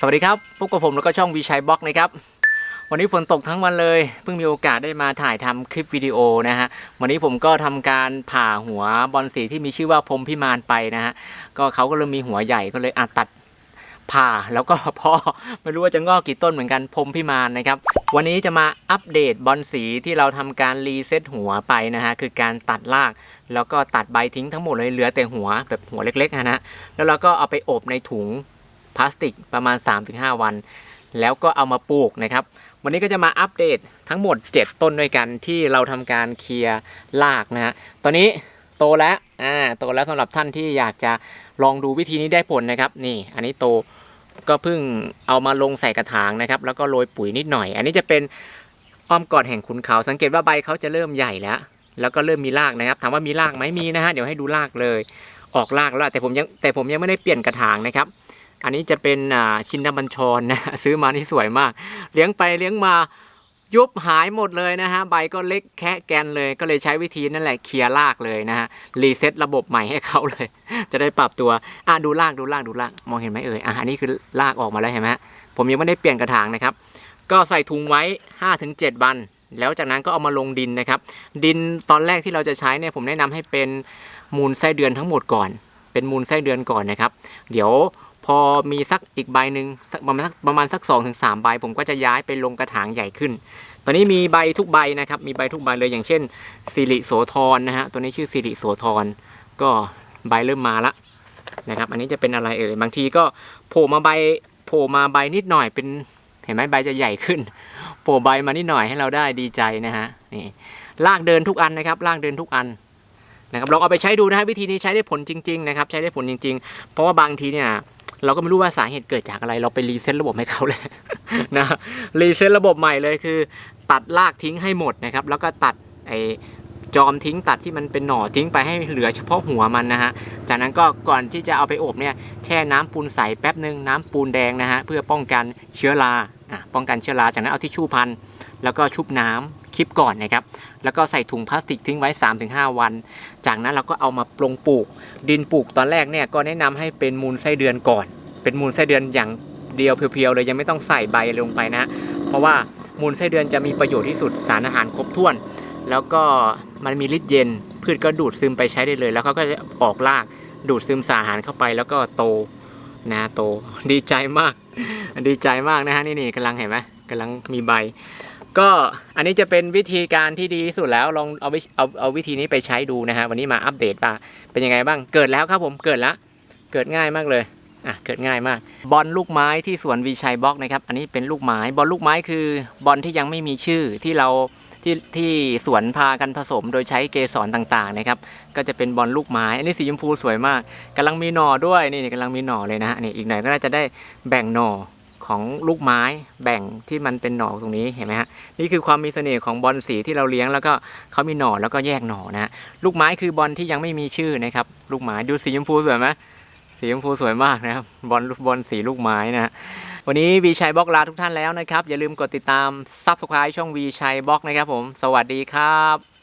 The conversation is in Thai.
สวัสดีครับ พบกับผมแล้วก็ช่องวีชัยบล็อกนะครับ วันนี้ฝนตกทั้งวันเลย เพิ่งมีโอกาสได้มาถ่ายทำคลิปวิดีโอนะฮะ วันนี้ผมก็ทำการผ่าหัวบอลสีที่มีชื่อว่าพรมพิมานไปนะฮะ ก็เขาก็เริ่มมีหัวใหญ่ก็เลยอาตัดผ่าแล้วก็พ่อไม่รู้ว่าจะงอกกี่ต้นเหมือนกันพรมพิมานนะครับ วันนี้จะมาอัปเดตบอลสีที่เราทำการรีเซ็ตหัวไปนะฮะ คือการตัดรากแล้วก็ตัดใบทิ้งทั้งหมดเลยเหลือแต่หัวแบบหัวเล็กๆนะฮะ แล้วเราก็เอาไปอบในถุง พลาสติกประมาณ 3-5 วัน แล้วก็เอามาปลูกนะครับ วันนี้ก็จะมาอัปเดตทั้งหมด 7 ต้นด้วยกันที่เราทำการเคลียร์รากนะฮะตอนนี้โตแล้วอ่าโตแล้วสำหรับท่านที่อยากจะลองดูวิธีนี้ได้ผลนะครับ นี่อันนี้โตก็เพิ่งเอามาลงใส่กระถางนะครับ แล้วก็โรยปุ๋ยนิดหน่อย อันนี้จะเป็นอ้อมกอดแห่งขุนเขาสังเกตว่าใบเขาจะเริ่มใหญ่แล้ว แล้วก็เริ่มมีรากนะครับถามว่ามีรากไหมมีนะฮะเดี๋ยวให้ดูรากเลย ออกรากแล้วแต่ผมยังแต่ผมยังไม่ได้เปลี่ยนกระถางนะครับ อันนี้จะเป็นชินดาบัญชรนะซื้อมานี่สวยมาก เลี้ยงไปเลี้ยงมายุบหายหมดเลยนะฮะใบก็เล็กแค่แกนเลยก็เลยใช้วิธีนั่นแหละเคลียร์รากเลยนะฮะรีเซ็ตระบบใหม่ให้เขาเลย จะได้ปรับตัวอะดูรากดูรากดูรากมองเห็นไหมเอ่ยอะอันนี้คือรากออกมาแล้วเห็นไหมผมยังไม่ได้เปลี่ยนกระถางนะครับ ก็ใส่ถุงไว้ 5-7 วัน แล้วจากนั้นก็เอามาลงดินนะครับ ดินตอนแรกที่เราจะใช้เนี่ยผมแนะนำให้เป็นมูลไส้เดือนทั้งหมดก่อน เป็นมูลไส้เดือนก่อนนะครับ เดี๋ยว พอมีสักอีกใบหนึ่งสักประมาณสักประมาณสัก2อถึงสามใบ ผมก็จะย้ายไปลงกระถางใหญ่ขึ้น ตอนนี้มีใบทุกใบนะครับมีใบทุกใบเลยอย่างเช่นสิริโสธรนะฮะตัวนี้ชื่อสิริโสธรก็ใบเริ่มมาละนะครับอันนี้จะเป็นอะไรเอ่ยบางทีก็โผล่มาใบโผล่มาใบนิดหน่อยเป็นเห็นไหมใบจะใหญ่ขึ้นโผล่ใบมานิดหน่อยให้เราได้ดีใจนะฮะนี่ลากเดินทุกอันนะครับลากเดินทุกอันนะครับลองเอาไปใช้ดูนะฮะวิธีนี้ใช้ได้ผลจริง ๆ นะครับ ใช้ได้ผลจริง ๆ เพราะว่าบางทีเนี่ย เราก็ไม่รู้ว่าสาเหตุเกิดจากอะไร เราไปรีเซ็ตระบบให้เขาเลยนะรีเซ็ตระบบใหม่เลยคือ ตัดรากทิ้งให้หมดนะครับ แล้วก็ตัดไอจอมทิ้งตัดที่มันเป็นหน่อทิ้งไปให้เหลือเฉพาะหัวมันนะฮะ จากนั้นก็ก่อนที่จะเอาไปอบเนี่ยแช่น้ำปูนใสแป๊บหนึ่งน้ำปูนแดงนะฮะเพื่อป้องกันเชื้อราอะป้องกันเชื้อราจากนั้นเอาทิชชู่พันแล้วก็ชุบน้ำค ลิปก่อนนะครับ แล้วก็ใส่ถุงพลาสติกทิ้งไว้ 3-5 วัน จากนั้นเราก็เอามาปลงปลูก ดินปลูกตอนแรกเนี่ยก็แนะนำให้เป็นมูลไส้เดือนก่อน เป็นมูลไส้เดือนอย่างเดียวเพียวๆเลยยังไม่ต้องใส่ใบลงไปนะ เพราะว่ามูลไส้เดือนจะมีประโยชน์ที่สุดสารอาหารครบถ้วน แล้วก็มันมีฤทธิ์เย็น พืชก็ดูดซึมไปใช้ได้เลย แล้วเขาก็จะออกรากดูดซึมสารอาหารเข้าไปแล้วก็โตนะโตดีใจมาก ดีใจมากนะฮะนี่นี่กำลังเห็นไหมกำลังมีใบ ก็อันนี้จะเป็นวิธีการที่ดีที่สุดแล้วลองเอาวิเอาเอาวิธีนี้ไปใช้ดูนะฮะวันนี้มาอัปเดตว่าเป็นยังไงบ้างเกิดแล้วครับผมเกิดแล้วเกิดง่ายมากเลยอะเกิดง่ายมาก บอลลูกไม้ที่สวนวีชัยบล็อกนะครับ อันนี้เป็นลูกไม้บอลลูกไม้คือบอลที่ยังไม่มีชื่อที่เราที่ที่สวนพากันผสมโดยใช้เกสรต่างๆนะครับ ก็จะเป็นบอลลูกไม้ อันนี้สีชมพูสวยมากกำลังมีหน่อด้วยนี่นี่กำลังมีหน่อเลยนะฮะนี่อีกหน่อยก็น่าจะได้แบ่งหน่อ ของลูกไม้แบ่งที่มันเป็นหน่อตรงนี้เห็นไหมฮะนี่คือความมีเสน่ห์ของบอลสีที่เราเลี้ยงแล้วก็เขามีหน่อแล้วก็แยกหน่อนะฮะลูกไม้คือบอลที่ยังไม่มีชื่อนะครับลูกไม้ดูสีชมพูสวยไหมสีชมพูสวยมากนะครับบอลบอลสีลูกไม้นะฮะวันนี้วีชัยบล็อกลาทุกท่านแล้วนะครับ อย่าลืมกดติดตามซับสไครต์ช่องวีชัยบล็อกนะครับผม สวัสดีครับ